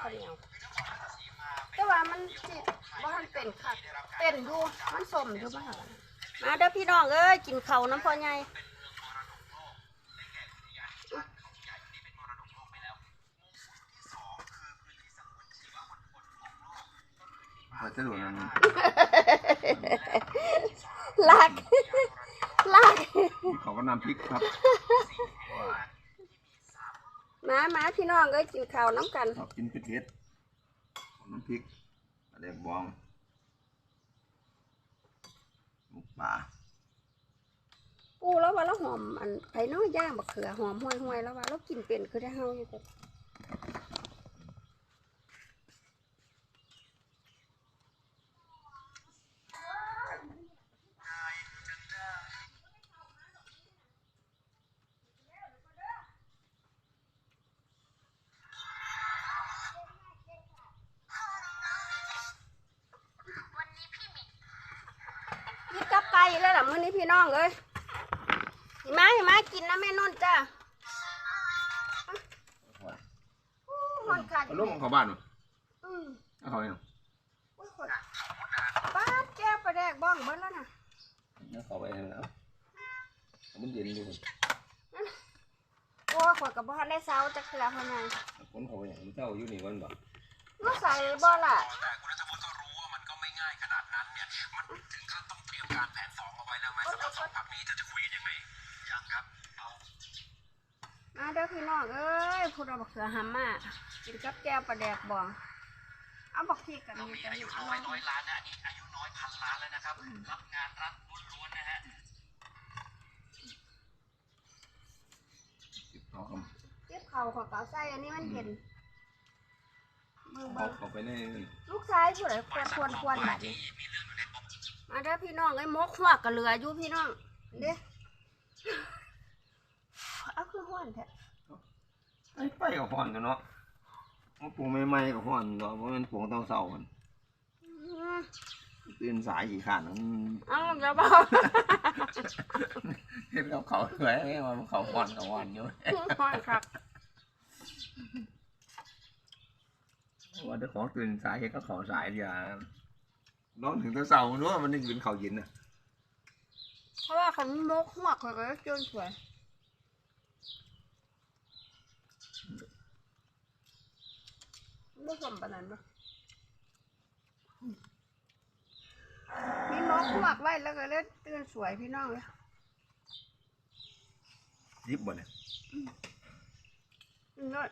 เอาลืมมาคนเดียวคือนครราชสีมาเป็นแต่ว่ามันสิบ่ทันเป็นค่ะเป็นอยู่มันสมอยู่บ้างมาเด้อพี่น้องเอ้ยกินข้าวน้ำพ่อใหญ่เป็นเมืองมรดกโลกได้แก่อุทยานแห่งชาติเขาใหญ่ที่เป็นมรดกโลกไปแล้วมงกุฎที่สองคือพื้นที่สงวนชีวมณฑลของโลกก็คือที่ป่าพัสดุนั้นลากลากเขาก็นำพริกครับ มามาพี่น้องเอ้ยกินข้าวน้ำกันชอบกินเผ็ดๆน้ำพริกอะไรบองหมูป่าปูแล้วว่าเราหอมอันไผ่น้อยย่างบักเขือหอมห่วยห่วยๆแล้วว่าเรากินเป็นคือได้เฮาอยู่แต่กินกับ แล้วล่ะมื้อนี้พี่น้องเอ้ยหิมาหิมากินนะแม่นุ่นจ้าหอนขาดเอาลูกของเขาบ้านมั้ยอืมเอาเขาเนี่ยอุ้ยขนป้าดแก้วประแดกบ้องเบิ้แล้วนะเอาเขาไปแล้วมันเย็นดีโอ้ยขวดกับบ้านได้เซาจะเกลือพอไงคนเขาไปอย่างมันเจ้าอยู่นี่วันบ่ลูกใส่บ่ล่ะ ก็รู้ว่ามันก็ไม่ง่ายขนาดนั้นเนี่ยมันถึงขั้นต้องเตรียมการแผนสองเอาไว้แล้วไหมสำหรับสองพรรคนี้จะจะคุยกันยังไงยังครับเอามาเด้อพี่น้องเอ้ยพูดเอาบักเขือหำมากินกับแก้วประแดกบ้องเอาบักพริกกันเรานี่มีกันอายุเอาน้อยร้อยล้านนะอันนี้อายุน้อยพันล้านแล้วนะครับ รับงานรัฐล้วนๆนะฮะสิบเขาคเก็บเข่าขอเก่าใส่อันนี้มันเห็นมือำเบิ่เขางเขาไปในลูกชายผู้ใดควรควรควรแบบนี้มีเรื่องอยู่ในป มมาเด้อพี่น้องไอ้ยมกหัวกระเหลืออยู่พี่น้อง เด้เอาคือห้วนแท้ไอ้ไปกับห่อนกันเนาะมันปลูกใหม่ๆกับห่อนเนาะเพราะมันปลูกต้องเสามันอืมตื่นสายกี่ขานมันเอาจะบอกเห็นกับเขาสวยไงมันเขาห่อนกับห่อนอยู่ห้วนครับว่าเจ้าของตื่นสายเห็นก็เขาสายเดียว น้องถึงตัวเสามันรู้ว่ามันนึกถึงเขาเย็นน่ะเพราะว่าเขามกหัวกเขาก็จนสวยไม่สมปานนั้นปะมีมกหัวกไว้แล้วก็เลยตื่นสวยพี่น้องเลยยิบบ่เนี่ย อืม